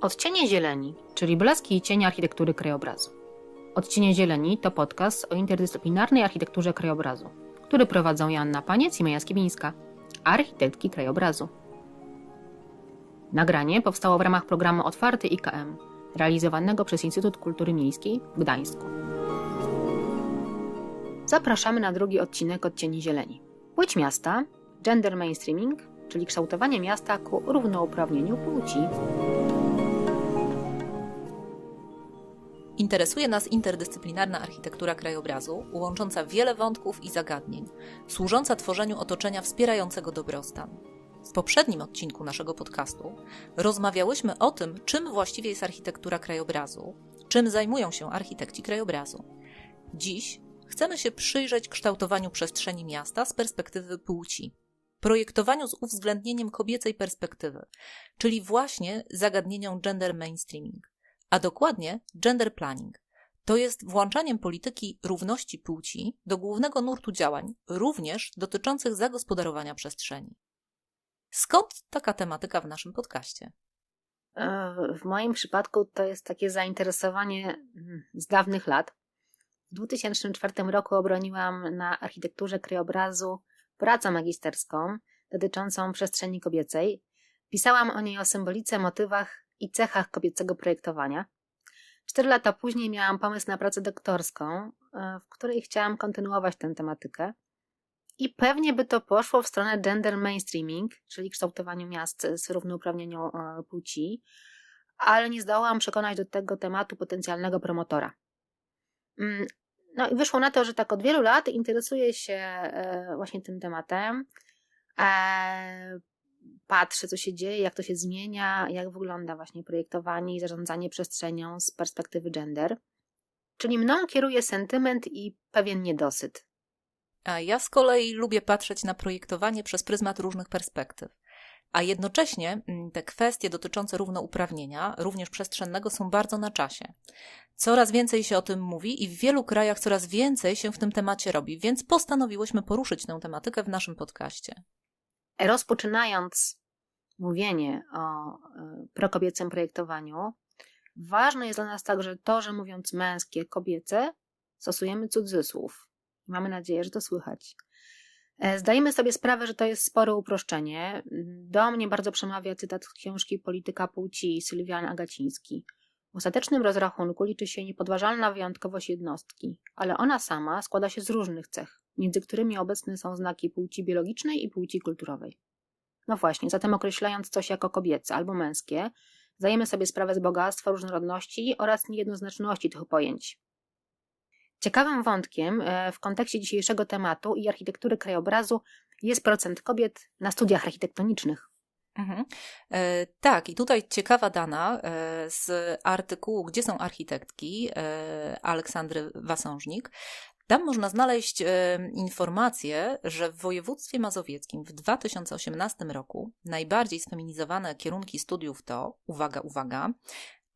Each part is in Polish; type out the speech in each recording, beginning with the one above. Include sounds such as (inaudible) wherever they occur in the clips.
Odcienie zieleni, czyli blaski i cienie architektury krajobrazu. Odcienie zieleni to podcast o interdyscyplinarnej architekturze krajobrazu, który prowadzą Joanna Paniec i Maja Skiebińska, architektki krajobrazu. Nagranie powstało w ramach programu Otwarty IKM, realizowanego przez Instytut Kultury Miejskiej w Gdańsku. Zapraszamy na drugi odcinek Odcieni Zieleni. Płeć miasta, gender mainstreaming, czyli kształtowanie miasta ku równouprawnieniu płci. Interesuje nas interdyscyplinarna architektura krajobrazu, łącząca wiele wątków i zagadnień, służąca tworzeniu otoczenia wspierającego dobrostan. W poprzednim odcinku naszego podcastu rozmawiałyśmy o tym, czym właściwie jest architektura krajobrazu, czym zajmują się architekci krajobrazu. Dziś chcemy się przyjrzeć kształtowaniu przestrzeni miasta z perspektywy płci, projektowaniu z uwzględnieniem kobiecej perspektywy, czyli właśnie zagadnieniom gender mainstreaming a dokładnie gender planning. To jest włączaniem polityki równości płci do głównego nurtu działań, również dotyczących zagospodarowania przestrzeni. Skąd taka tematyka w naszym podcaście? E, w moim przypadku to jest takie zainteresowanie mm, z dawnych lat. W 2004 roku obroniłam na architekturze krajobrazu pracę magisterską dotyczącą przestrzeni kobiecej. Pisałam o niej o symbolice, motywach i cechach kobiecego projektowania. Cztery lata później miałam pomysł na pracę doktorską, e, w której chciałam kontynuować tę tematykę. I pewnie by to poszło w stronę gender mainstreaming, czyli kształtowaniu miast z równouprawnieniem e, płci, ale nie zdołałam przekonać do tego tematu potencjalnego promotora. Mm, no i wyszło na to, że tak od wielu lat interesuję się e, właśnie tym tematem patrzę, co się dzieje, jak to się zmienia, jak wygląda właśnie projektowanie i zarządzanie przestrzenią z perspektywy gender. Czyli mną kieruje sentyment i pewien niedosyt. A ja z kolei lubię patrzeć na projektowanie przez pryzmat różnych perspektyw. A jednocześnie mm, te kwestie dotyczące równouprawnienia, również przestrzennego, są bardzo na czasie. Coraz więcej się o tym mówi i w wielu krajach coraz więcej się w tym temacie robi, więc postanowiłyśmy poruszyć tę tematykę w naszym podcaście. Rozpoczynając mówienie o e, prokobiecym projektowaniu, ważne jest dla nas także to, że mówiąc męskie, kobiece, stosujemy cudzysłów. Mamy nadzieję, że to słychać. E, zdajemy sobie sprawę, że to jest spore uproszczenie. Do mnie bardzo przemawia cytat z książki Polityka Płci Sylwian Agaciński. W ostatecznym rozrachunku liczy się niepodważalna wyjątkowość jednostki, ale ona sama składa się z różnych cech, między którymi obecne są znaki płci biologicznej i płci kulturowej. No właśnie, zatem określając coś jako kobiece albo męskie, zdajemy sobie sprawę z bogactwa, różnorodności oraz niejednoznaczności tych pojęć. Ciekawym wątkiem e, w kontekście dzisiejszego tematu i architektury krajobrazu jest procent kobiet na studiach architektonicznych. Mhm. E, tak, i tutaj ciekawa dana e, z artykułu Gdzie są architektki e, Aleksandry Wasążnik. Tam można znaleźć e, informację, że w województwie mazowieckim w 2018 roku najbardziej sfeminizowane kierunki studiów to, uwaga, uwaga,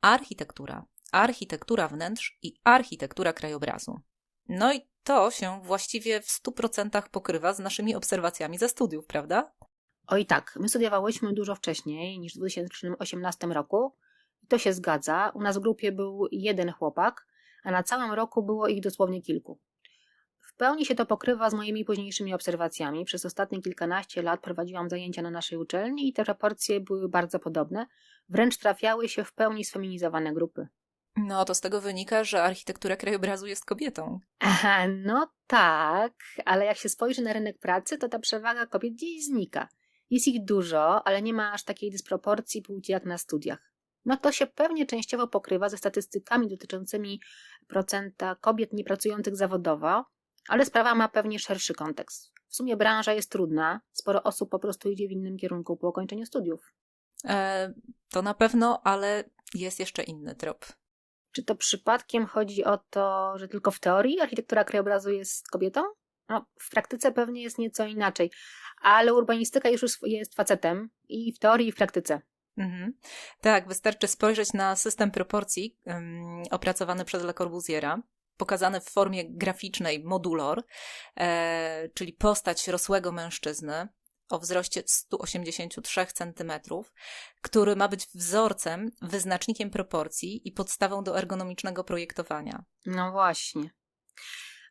architektura, architektura wnętrz i architektura krajobrazu. No i to się właściwie w 100% pokrywa z naszymi obserwacjami ze studiów, prawda? Oj tak, my studiowałyśmy dużo wcześniej niż w 2018 roku. To się zgadza. U nas w grupie był jeden chłopak, a na całym roku było ich dosłownie kilku. W pełni się to pokrywa z moimi późniejszymi obserwacjami. Przez ostatnie kilkanaście lat prowadziłam zajęcia na naszej uczelni i te proporcje były bardzo podobne. Wręcz trafiały się w pełni sfeminizowane grupy. No to z tego wynika, że architektura krajobrazu jest kobietą. Aha, no tak, ale jak się spojrzy na rynek pracy, to ta przewaga kobiet gdzieś znika. Jest ich dużo, ale nie ma aż takiej dysproporcji płci jak na studiach. No to się pewnie częściowo pokrywa ze statystykami dotyczącymi procenta kobiet niepracujących zawodowo, ale sprawa ma pewnie szerszy kontekst. W sumie branża jest trudna, sporo osób po prostu idzie w innym kierunku po ukończeniu studiów. E, to na pewno, ale jest jeszcze inny trop. Czy to przypadkiem chodzi o to, że tylko w teorii architektura krajobrazu jest kobietą? No, w praktyce pewnie jest nieco inaczej, ale urbanistyka już jest facetem i w teorii, i w praktyce. Mhm. Tak, wystarczy spojrzeć na system proporcji um, opracowany przez Le Corbusiera, pokazany w formie graficznej modulor, e, czyli postać rosłego mężczyzny, o wzroście 183 cm, który ma być wzorcem, wyznacznikiem proporcji i podstawą do ergonomicznego projektowania. No właśnie.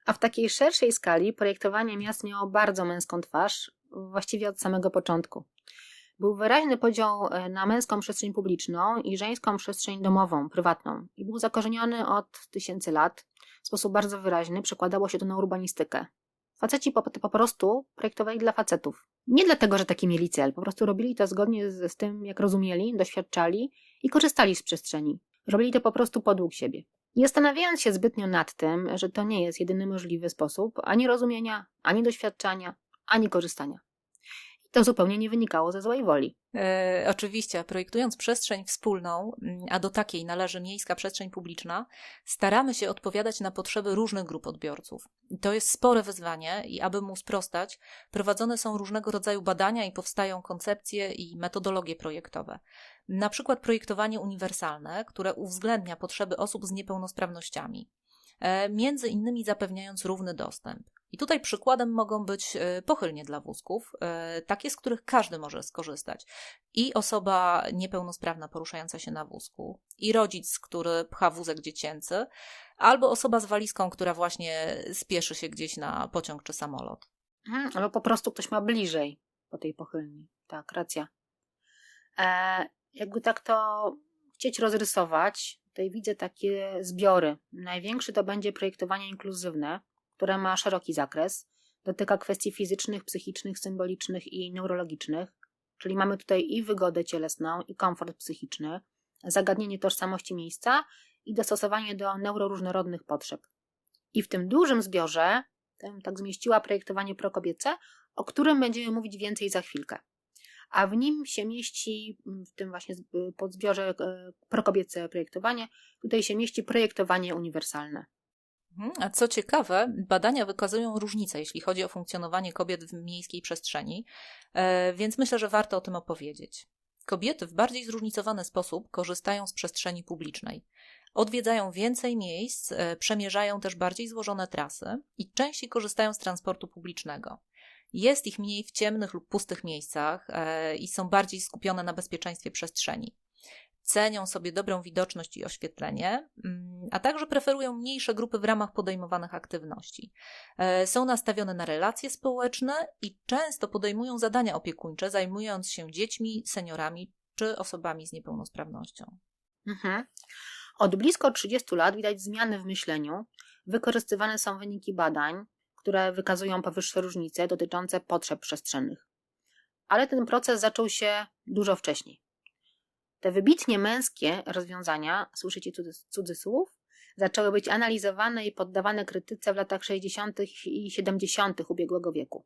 A w takiej szerszej skali projektowanie miast miało bardzo męską twarz, właściwie od samego początku. Był wyraźny podział e, na męską przestrzeń publiczną i żeńską przestrzeń domową, prywatną i był zakorzeniony od tysięcy lat. W sposób bardzo wyraźny przekładało się to na urbanistykę. Faceci po, po prostu projektowali dla facetów. Nie dlatego, że taki mieli cel, po prostu robili to zgodnie z, z tym, jak rozumieli, doświadczali i korzystali z przestrzeni. Robili to po prostu podług siebie. Nie zastanawiając się zbytnio nad tym, że to nie jest jedyny możliwy sposób ani rozumienia, ani doświadczania, ani korzystania to zupełnie nie wynikało ze złej woli. E, oczywiście, projektując przestrzeń wspólną, mm, a do takiej należy miejska przestrzeń publiczna, staramy się odpowiadać na potrzeby różnych grup odbiorców. I to jest spore wyzwanie i aby mu sprostać, prowadzone są różnego rodzaju badania i powstają koncepcje i metodologie projektowe. Na przykład projektowanie uniwersalne, które uwzględnia potrzeby osób z niepełnosprawnościami. E, między innymi zapewniając równy dostęp. I tutaj przykładem mogą być e, pochylnie dla wózków, e, takie, z których każdy może skorzystać. I osoba niepełnosprawna poruszająca się na wózku, i rodzic, który pcha wózek dziecięcy, albo osoba z walizką, która właśnie spieszy się gdzieś na pociąg czy samolot. Mhm, albo po prostu ktoś ma bliżej po tej pochylni. Tak, racja. E, jakby tak to chcieć rozrysować, tutaj widzę takie zbiory. Największy to będzie projektowanie inkluzywne, które ma szeroki zakres. Dotyka kwestii fizycznych, psychicznych, symbolicznych i neurologicznych, czyli mamy tutaj i wygodę cielesną, i komfort psychiczny, zagadnienie tożsamości miejsca i dostosowanie do neuroróżnorodnych potrzeb. I w tym dużym zbiorze, tym tak zmieściła projektowanie prokobiece, o którym będziemy mówić więcej za chwilkę. A w nim się mieści, w tym właśnie podzbiorze e, prokobiece projektowanie, tutaj się mieści projektowanie uniwersalne. Mhm. A co ciekawe, badania wykazują różnice, jeśli chodzi o funkcjonowanie kobiet w miejskiej przestrzeni, e, więc myślę, że warto o tym opowiedzieć. Kobiety w bardziej zróżnicowany sposób korzystają z przestrzeni publicznej. Odwiedzają więcej miejsc, e, przemierzają też bardziej złożone trasy i częściej korzystają z transportu publicznego. Jest ich mniej w ciemnych lub pustych miejscach e, i są bardziej skupione na bezpieczeństwie przestrzeni cenią sobie dobrą widoczność i oświetlenie, mm, a także preferują mniejsze grupy w ramach podejmowanych aktywności. E, są nastawione na relacje społeczne i często podejmują zadania opiekuńcze, zajmując się dziećmi, seniorami czy osobami z niepełnosprawnością. Mhm. Od blisko 30 lat widać zmiany w myśleniu. Wykorzystywane są wyniki badań, które wykazują powyższe różnice dotyczące potrzeb przestrzennych. Ale ten proces zaczął się dużo wcześniej. Te wybitnie męskie rozwiązania, słyszycie cudzysłów, zaczęły być analizowane i poddawane krytyce w latach 60. i 70. ubiegłego wieku.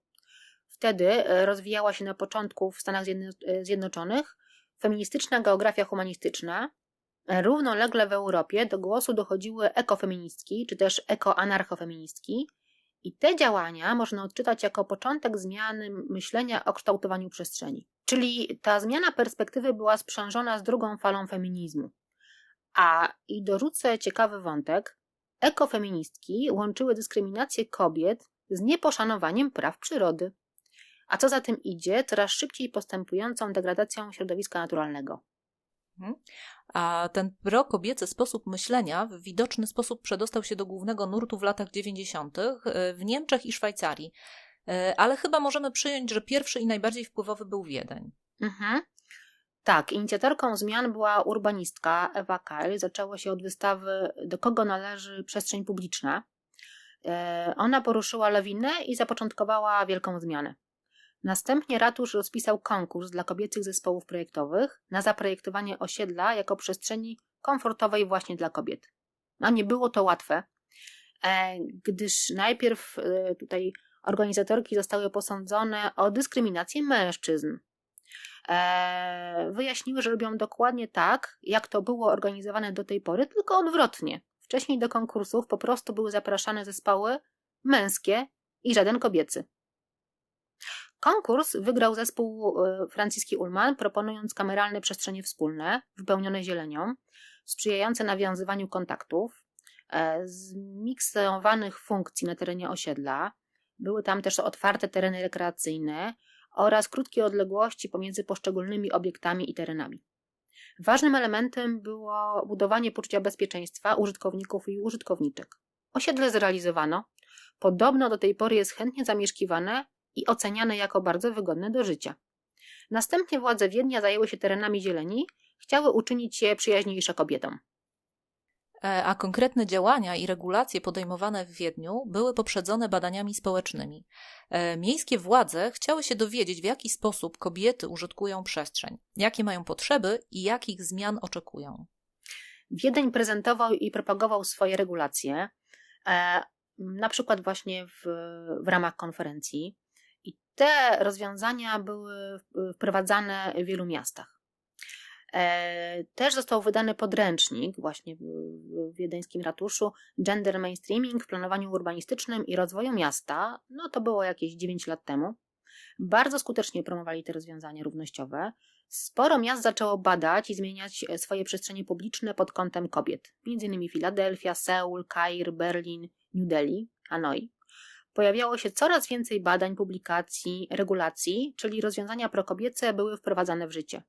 Wtedy e, rozwijała się na początku w Stanach e, Zjednoczonych feministyczna geografia humanistyczna. E, równolegle w Europie do głosu dochodziły ekofeministki, czy też ekoanarchofeministki, i te działania można odczytać jako początek zmiany myślenia o kształtowaniu przestrzeni. Czyli ta zmiana perspektywy była sprzężona z drugą falą feminizmu. A i dorzucę ciekawy wątek, ekofeministki łączyły dyskryminację kobiet z nieposzanowaniem praw przyrody. A co za tym idzie, coraz szybciej postępującą degradacją środowiska naturalnego. Mhm. A ten prokobiecy sposób myślenia w widoczny sposób przedostał się do głównego nurtu w latach 90. E, w Niemczech i Szwajcarii. E, ale chyba możemy przyjąć, że pierwszy i najbardziej wpływowy był Wiedeń. Mhm. Tak, inicjatorką zmian była urbanistka Ewa Keil. Zaczęło się od wystawy Do kogo należy przestrzeń publiczna. E, ona poruszyła lawinę i zapoczątkowała wielką zmianę. Następnie ratusz rozpisał konkurs dla kobiecych zespołów projektowych na zaprojektowanie osiedla jako przestrzeni komfortowej właśnie dla kobiet. No nie było to łatwe, e, gdyż najpierw tutaj organizatorki zostały posądzone o dyskryminację mężczyzn. Eee, wyjaśniły, że robią dokładnie tak, jak to było organizowane do tej pory, tylko odwrotnie. Wcześniej do konkursów po prostu były zapraszane zespoły męskie i żaden kobiecy. Konkurs wygrał zespół e, Franciski Ullman, proponując kameralne przestrzenie wspólne, wypełnione zielenią, sprzyjające nawiązywaniu kontaktów, e, zmiksowanych funkcji na terenie osiedla, były tam też otwarte tereny rekreacyjne oraz krótkie odległości pomiędzy poszczególnymi obiektami i terenami. Ważnym elementem było budowanie poczucia bezpieczeństwa użytkowników i użytkowniczek. Osiedle zrealizowano. Podobno do tej pory jest chętnie zamieszkiwane i oceniane jako bardzo wygodne do życia. Następnie władze Wiednia zajęły się terenami zieleni, chciały uczynić je przyjaźniejsze kobietom. E, a konkretne działania i regulacje podejmowane w Wiedniu były poprzedzone badaniami społecznymi. E, miejskie władze chciały się dowiedzieć, w jaki sposób kobiety użytkują przestrzeń, jakie mają potrzeby i jakich zmian oczekują. Wiedeń prezentował i propagował swoje regulacje, e, na przykład właśnie w, w ramach konferencji. Te rozwiązania były wprowadzane w wielu miastach. E, też został wydany podręcznik właśnie w wiedeńskim ratuszu Gender Mainstreaming w planowaniu urbanistycznym i rozwoju miasta. No to było jakieś 9 lat temu. Bardzo skutecznie promowali te rozwiązania równościowe. Sporo miast zaczęło badać i zmieniać swoje przestrzenie publiczne pod kątem kobiet, m.in. Filadelfia, Seul, Kair, Berlin, New Delhi, Hanoi. Pojawiało się coraz więcej badań, publikacji, regulacji, czyli rozwiązania prokobiece były wprowadzane w życie.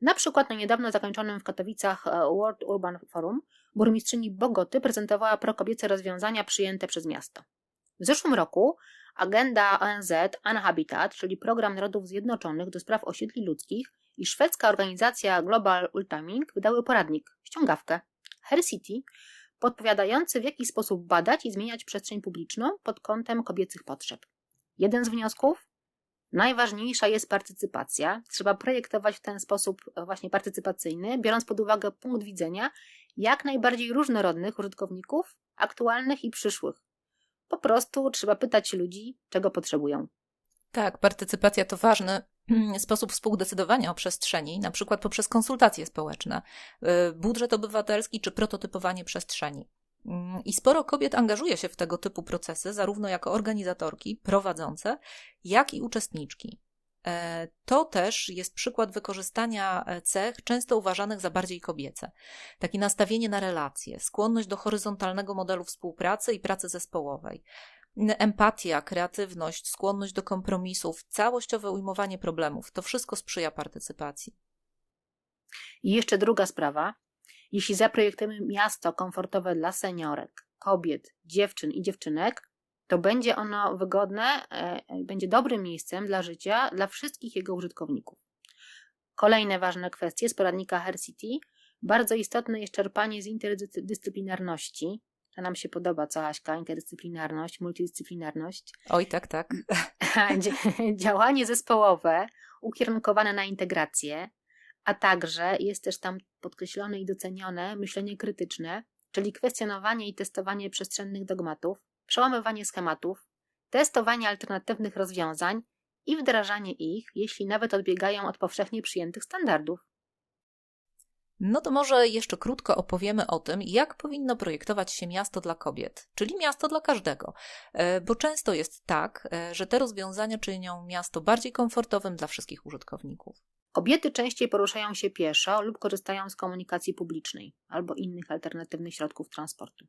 Na przykład na niedawno zakończonym w Katowicach e, World Urban Forum burmistrzyni Bogoty prezentowała prokobiece rozwiązania przyjęte przez miasto. W zeszłym roku agenda ONZ Unhabitat, czyli Program Narodów Zjednoczonych do spraw osiedli ludzkich i szwedzka organizacja Global Ultiming wydały poradnik, ściągawkę Hair City, podpowiadający w jaki sposób badać i zmieniać przestrzeń publiczną pod kątem kobiecych potrzeb. Jeden z wniosków Najważniejsza jest partycypacja. Trzeba projektować w ten sposób e, właśnie partycypacyjny, biorąc pod uwagę punkt widzenia jak najbardziej różnorodnych użytkowników, aktualnych i przyszłych. Po prostu trzeba pytać ludzi, czego potrzebują. Tak, partycypacja to ważny sposób współdecydowania o przestrzeni, na przykład poprzez konsultacje społeczne, e, budżet obywatelski czy prototypowanie przestrzeni. Mm, I sporo kobiet angażuje się w tego typu procesy, zarówno jako organizatorki, prowadzące, jak i uczestniczki. E, to też jest przykład wykorzystania e, cech często uważanych za bardziej kobiece. Takie nastawienie na relacje, skłonność do horyzontalnego modelu współpracy i pracy zespołowej, empatia, kreatywność, skłonność do kompromisów, całościowe ujmowanie problemów to wszystko sprzyja partycypacji. I jeszcze druga sprawa, jeśli zaprojektujemy miasto komfortowe dla seniorek, kobiet, dziewczyn i dziewczynek, to będzie ono wygodne, e, e, będzie dobrym miejscem dla życia dla wszystkich jego użytkowników. Kolejne ważne kwestie z poradnika Hair City. Bardzo istotne jest czerpanie z interdyscyplinarności. To nam się podoba, co Aśka, interdyscyplinarność, multidyscyplinarność. Oj, tak, tak. (laughs) Działanie zespołowe ukierunkowane na integrację, a także jest też tam podkreślone i docenione myślenie krytyczne, czyli kwestionowanie i testowanie przestrzennych dogmatów, przełamywanie schematów, testowanie alternatywnych rozwiązań i wdrażanie ich, jeśli nawet odbiegają od powszechnie przyjętych standardów. No to może jeszcze krótko opowiemy o tym, jak powinno projektować się miasto dla kobiet, czyli miasto dla każdego, e, bo często jest tak, e, że te rozwiązania czynią miasto bardziej komfortowym dla wszystkich użytkowników. Kobiety częściej poruszają się pieszo lub korzystają z komunikacji publicznej albo innych alternatywnych środków transportu.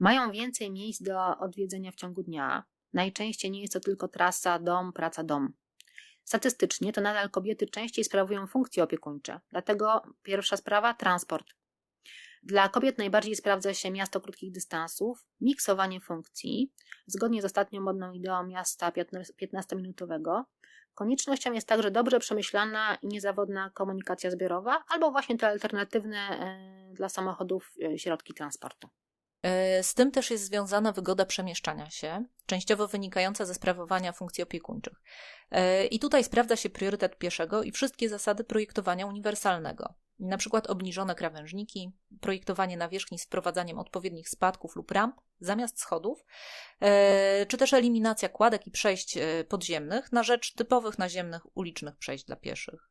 Mają więcej miejsc do odwiedzenia w ciągu dnia. Najczęściej nie jest to tylko trasa dom, praca, dom. Statystycznie to nadal kobiety częściej sprawują funkcje opiekuńcze, dlatego pierwsza sprawa transport. Dla kobiet najbardziej sprawdza się miasto krótkich dystansów, miksowanie funkcji, zgodnie z ostatnią modną ideą miasta 15-minutowego, Koniecznością jest także dobrze przemyślana i niezawodna komunikacja zbiorowa, albo właśnie te alternatywne e, dla samochodów e, środki transportu. E, z tym też jest związana wygoda przemieszczania się, częściowo wynikająca ze sprawowania funkcji opiekuńczych. I tutaj sprawdza się priorytet pieszego i wszystkie zasady projektowania uniwersalnego na przykład obniżone krawężniki, projektowanie nawierzchni z wprowadzaniem odpowiednich spadków lub ramp zamiast schodów, e, czy też eliminacja kładek i przejść e, podziemnych na rzecz typowych naziemnych ulicznych przejść dla pieszych.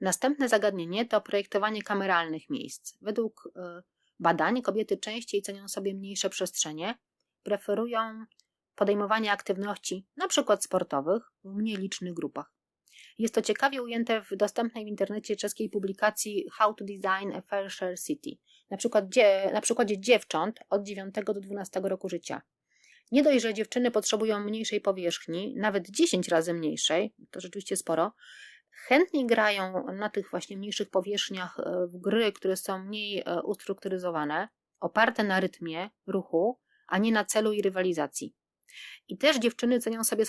Następne zagadnienie to projektowanie kameralnych miejsc. Według e, badań kobiety częściej cenią sobie mniejsze przestrzenie, preferują podejmowanie aktywności, np. sportowych, w mniej licznych grupach. Jest to ciekawie ujęte w dostępnej w internecie czeskiej publikacji How to Design a Fair Share City, na, przykład, na przykładzie dziewcząt od 9 do 12 roku życia. Nie dość, że dziewczyny potrzebują mniejszej powierzchni, nawet 10 razy mniejszej, to rzeczywiście sporo, chętniej grają na tych właśnie mniejszych powierzchniach e, w gry, które są mniej e, ustrukturyzowane, oparte na rytmie ruchu, a nie na celu i rywalizacji. I też dziewczyny cenią sobie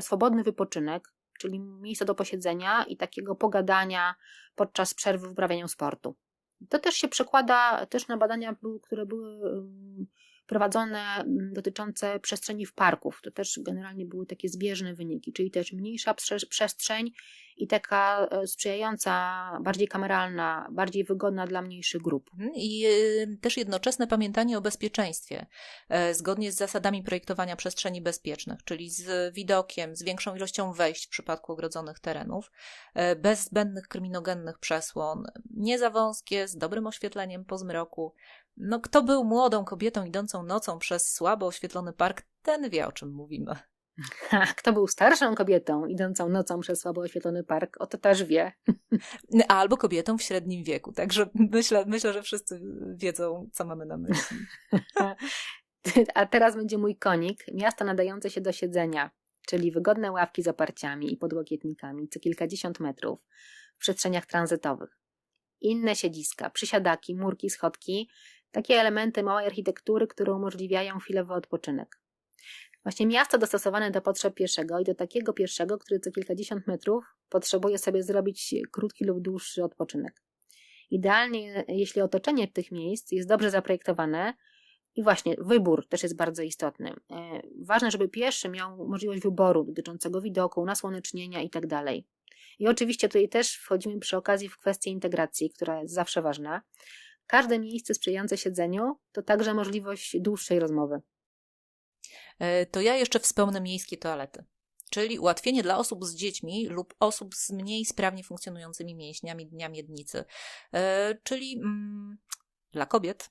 swobodny, wypoczynek, czyli miejsce do posiedzenia i takiego pogadania podczas przerwy w uprawianiu sportu. To też się przekłada też na badania, które były prowadzone mm, dotyczące przestrzeni w parków. To też generalnie były takie zbieżne wyniki, czyli też mniejsza przestrzeń i taka e, sprzyjająca, bardziej kameralna, bardziej wygodna dla mniejszych grup. Mhm, I y, też jednoczesne pamiętanie o bezpieczeństwie, e, zgodnie z zasadami projektowania przestrzeni bezpiecznych, czyli z widokiem, z większą ilością wejść w przypadku ogrodzonych terenów, e, bez zbędnych kryminogennych przesłon, nie za wąskie, z dobrym oświetleniem po zmroku, no, kto był młodą kobietą idącą nocą przez słabo oświetlony park, ten wie, o czym mówimy. (laughs) Kto był starszą kobietą idącą nocą przez słabo oświetlony park, o to też wie. Albo kobietą w średnim wieku. Także (laughs) myślę, myślę, że wszyscy wiedzą, co mamy na myśli. (laughs) A teraz będzie mój konik. Miasto nadające się do siedzenia, czyli wygodne ławki z oparciami i podłokietnikami co kilkadziesiąt metrów w przestrzeniach tranzytowych. Inne siedziska, przysiadaki, murki, schodki takie elementy małej architektury, które umożliwiają chwilowy odpoczynek. Właśnie miasto dostosowane do potrzeb pieszego i do takiego pieszego, który co kilkadziesiąt metrów potrzebuje sobie zrobić krótki lub dłuższy odpoczynek. Idealnie, jeśli otoczenie tych miejsc jest dobrze zaprojektowane, i właśnie wybór też jest bardzo istotny. E, ważne, żeby pieszy miał możliwość wyboru dotyczącego widoku, nasłonecznienia itd. Tak I oczywiście tutaj też wchodzimy przy okazji w kwestię integracji, która jest zawsze ważna. Każde miejsce sprzyjające siedzeniu to także możliwość dłuższej rozmowy. E, to ja jeszcze wspomnę miejskie toalety, czyli ułatwienie dla osób z dziećmi lub osób z mniej sprawnie funkcjonującymi mięśniami dnia miednicy, e, czyli mm, dla kobiet.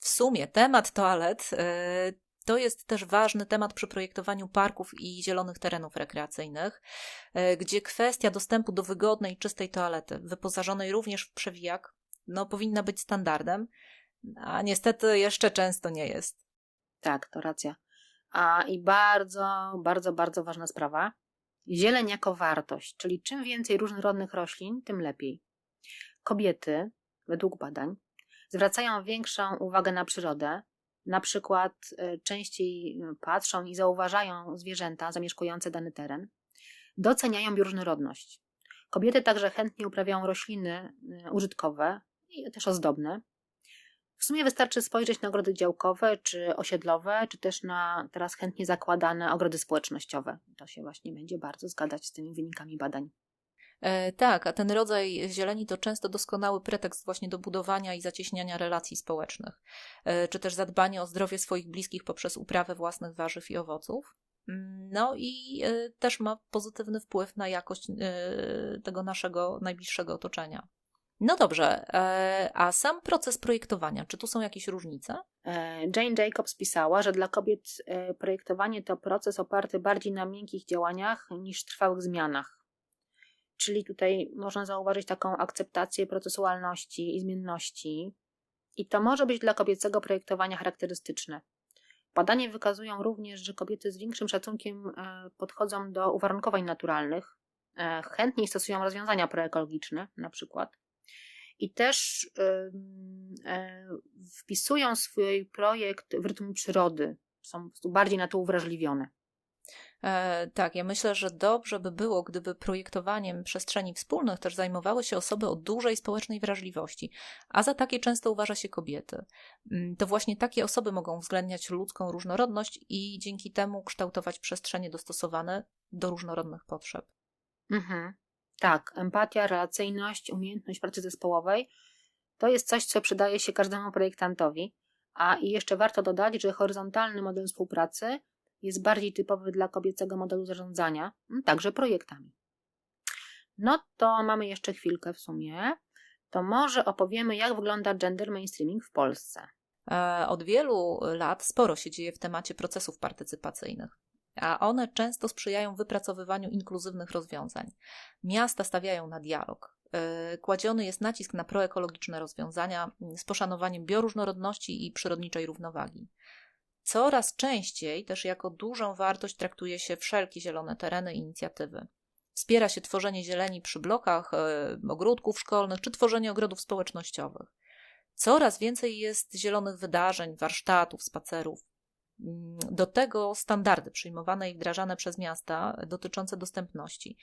W sumie temat toalet e, to jest też ważny temat przy projektowaniu parków i zielonych terenów rekreacyjnych, gdzie kwestia dostępu do wygodnej, czystej toalety, wyposażonej również w przewijak, no, powinna być standardem, a niestety jeszcze często nie jest. Tak, to racja. A i bardzo, bardzo, bardzo ważna sprawa. Zieleń jako wartość, czyli czym więcej różnorodnych roślin, tym lepiej. Kobiety, według badań, zwracają większą uwagę na przyrodę, na przykład e, częściej patrzą i zauważają zwierzęta zamieszkujące dany teren, doceniają bioróżnorodność. Kobiety także chętnie uprawiają rośliny e, użytkowe, i też ozdobne. W sumie wystarczy spojrzeć na ogrody działkowe czy osiedlowe, czy też na teraz chętnie zakładane ogrody społecznościowe. To się właśnie będzie bardzo zgadzać z tymi wynikami badań. E, tak, a ten rodzaj zieleni to często doskonały pretekst właśnie do budowania i zacieśniania relacji społecznych, e, czy też zadbanie o zdrowie swoich bliskich poprzez uprawę własnych warzyw i owoców. Mm, no i e, też ma pozytywny wpływ na jakość tego naszego najbliższego otoczenia. No dobrze, e, a sam proces projektowania, czy tu są jakieś różnice? E, Jane Jacobs pisała, że dla kobiet e, projektowanie to proces oparty bardziej na miękkich działaniach niż trwałych zmianach. Czyli tutaj można zauważyć taką akceptację procesualności i zmienności, i to może być dla kobiecego projektowania charakterystyczne. Badania wykazują również, że kobiety z większym szacunkiem podchodzą do uwarunkowań naturalnych, chętniej stosują rozwiązania proekologiczne, na przykład, i też e, wpisują swój projekt w rytm przyrody. Są bardziej na to uwrażliwione. E, tak, ja myślę, że dobrze by było, gdyby projektowaniem przestrzeni wspólnych też zajmowały się osoby o dużej społecznej wrażliwości, a za takie często uważa się kobiety. Mm, to właśnie takie osoby mogą uwzględniać ludzką różnorodność i dzięki temu kształtować przestrzenie dostosowane do różnorodnych potrzeb. Mhm. Tak, empatia, relacyjność, umiejętność pracy zespołowej to jest coś, co przydaje się każdemu projektantowi. A i jeszcze warto dodać, że horyzontalny model współpracy jest bardziej typowy dla kobiecego modelu zarządzania, także projektami. No to mamy jeszcze chwilkę w sumie. To może opowiemy, jak wygląda gender mainstreaming w Polsce. E, od wielu lat sporo się dzieje w temacie procesów partycypacyjnych a one często sprzyjają wypracowywaniu inkluzywnych rozwiązań. Miasta stawiają na dialog. E, kładziony jest nacisk na proekologiczne rozwiązania z poszanowaniem bioróżnorodności i przyrodniczej równowagi. Coraz częściej też jako dużą wartość traktuje się wszelkie zielone tereny i inicjatywy. Wspiera się tworzenie zieleni przy blokach, e, ogródków szkolnych czy tworzenie ogrodów społecznościowych. Coraz więcej jest zielonych wydarzeń, warsztatów, spacerów. Do tego standardy przyjmowane i wdrażane przez miasta dotyczące dostępności,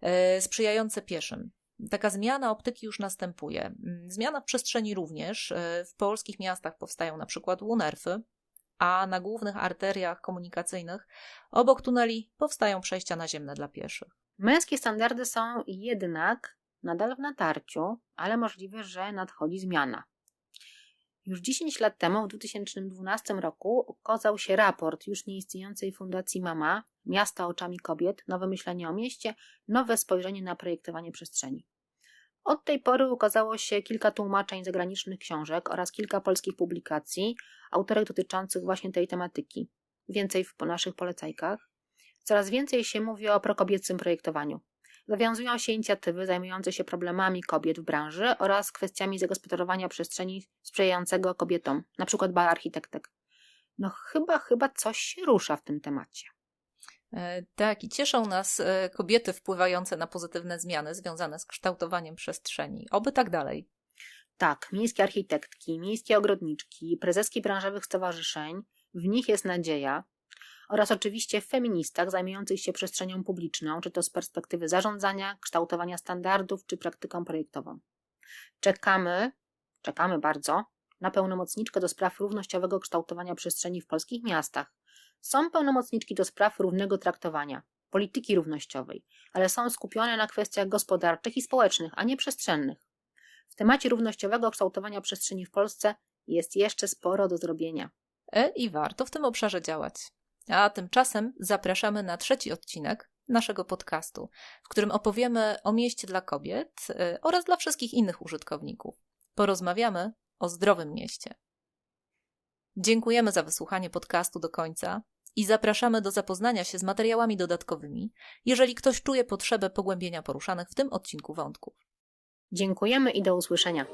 e, sprzyjające pieszym. Taka zmiana optyki już następuje. Mm, Zmiana przestrzeni również. E, W polskich miastach powstają na przykład łunerfy, a na głównych arteriach komunikacyjnych obok tuneli powstają przejścia naziemne dla pieszych. Męskie standardy są jednak nadal w natarciu, ale możliwe, że nadchodzi zmiana. Już 10 lat temu, w 2012 roku, ukazał się raport już nieistniejącej Fundacji Mama Miasta oczami kobiet, nowe myślenie o mieście, nowe spojrzenie na projektowanie przestrzeni. Od tej pory ukazało się kilka tłumaczeń zagranicznych książek oraz kilka polskich publikacji, autorek dotyczących właśnie tej tematyki. Więcej w naszych polecajkach. Coraz więcej się mówi o prokobiecym projektowaniu. Zawiązują się inicjatywy zajmujące się problemami kobiet w branży oraz kwestiami zagospodarowania przestrzeni sprzyjającego kobietom, np. bal architektek. No chyba, chyba coś się rusza w tym temacie. E, Tak, i cieszą nas e, kobiety wpływające na pozytywne zmiany związane z kształtowaniem przestrzeni. Oby tak dalej. Tak, miejskie architektki, miejskie ogrodniczki, prezeski branżowych stowarzyszeń, w nich jest nadzieja, oraz oczywiście feministach zajmujących się przestrzenią publiczną, czy to z perspektywy zarządzania, kształtowania standardów, czy praktyką projektową. Czekamy, czekamy bardzo, na pełnomocniczkę do spraw równościowego kształtowania przestrzeni w polskich miastach. Są pełnomocniczki do spraw równego traktowania, polityki równościowej, ale są skupione na kwestiach gospodarczych i społecznych, a nie przestrzennych. W temacie równościowego kształtowania przestrzeni w Polsce jest jeszcze sporo do zrobienia. E, I warto w tym obszarze działać. A tymczasem zapraszamy na trzeci odcinek naszego podcastu, w którym opowiemy o mieście dla kobiet e, oraz dla wszystkich innych użytkowników. Porozmawiamy o zdrowym mieście. Dziękujemy za wysłuchanie podcastu do końca i zapraszamy do zapoznania się z materiałami dodatkowymi, jeżeli ktoś czuje potrzebę pogłębienia poruszanych w tym odcinku wątków. Dziękujemy i do usłyszenia.